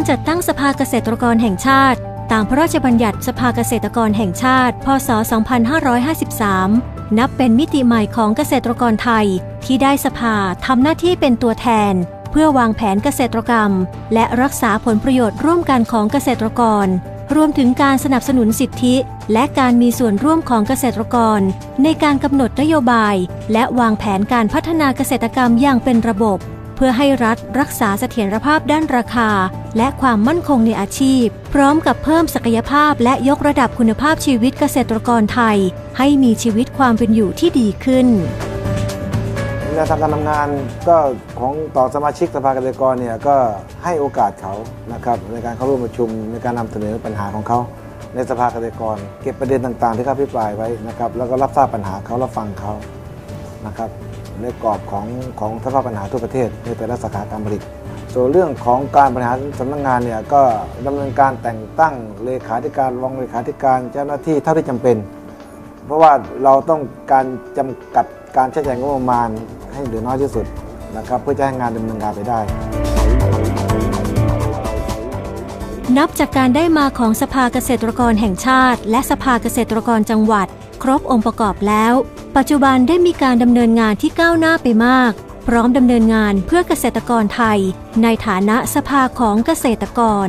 การจัดตั้งสภาเกษตรกรแห่งชาติ ตามพระราชบัญญัติสภาเกษตรกรแห่งชาติ พศ 2553 นับเป็นมิติใหม่ของเกษตรกรไทย ที่ได้สภาทำหน้าที่เป็นตัวแทน เพื่อวางแผนเกษตรกรรม และรักษาผลประโยชน์ร่วมกันของเกษตรกร รวมถึงการสนับสนุนสิทธิ และการมีส่วนร่วมของเกษตรกร ในการกำหนดนโยบาย และวางแผนการพัฒนาเกษตรกรรมอย่างเป็นระบบ เพื่อให้รัฐรักษาเสถียรภาพด้านราคา และความมั่นคงในอาชีพ พร้อมกับเพิ่มศักยภาพและยกระดับคุณภาพชีวิตเกษตรกรไทย ให้มีชีวิตความเป็นอยู่ที่ดีขึ้นแนวทางการทำงานก็ของต่อสมาชิกสภาเกษตรกรเนี่ยก็ให้โอกาสเขานะครับในการเข้าร่วมประชุมในการนำเสนอปัญหาของเขาในสภาเกษตรกร เก็บประเด็นต่างๆ ที่เขาพิปรายไว้นะครับแล้วก็รับทราบปัญหาเขารับฟังเขา นะครับในกรอบของของสภาพปัญหาทั่วประเทศในแต่ละสาขาการผลิต ส่วนเรื่องของการบริหารสำนักงานเนี่ยก็ดำเนินการแต่งตั้งเลขาธิการรองเลขาธิการเจ้าหน้าที่เท่าที่จำเป็น เพราะว่าเราต้องการจำกัดการใช้จ่ายงบประมาณให้เหลือน้อยที่สุดนะครับเพื่อจะให้งานดำเนินการไปได้ นับจากการได้มาของสภาเกษตรกรแห่งชาติ และสภาเกษตรกรจังหวัด ครบองค์ประกอบแล้ว ปัจจุบันได้มีการดำเนินงานที่ก้าวหน้าไปมาก พร้อมดำเนินงานเพื่อเกษตรกรไทย ในฐานะสภาของเกษตรกร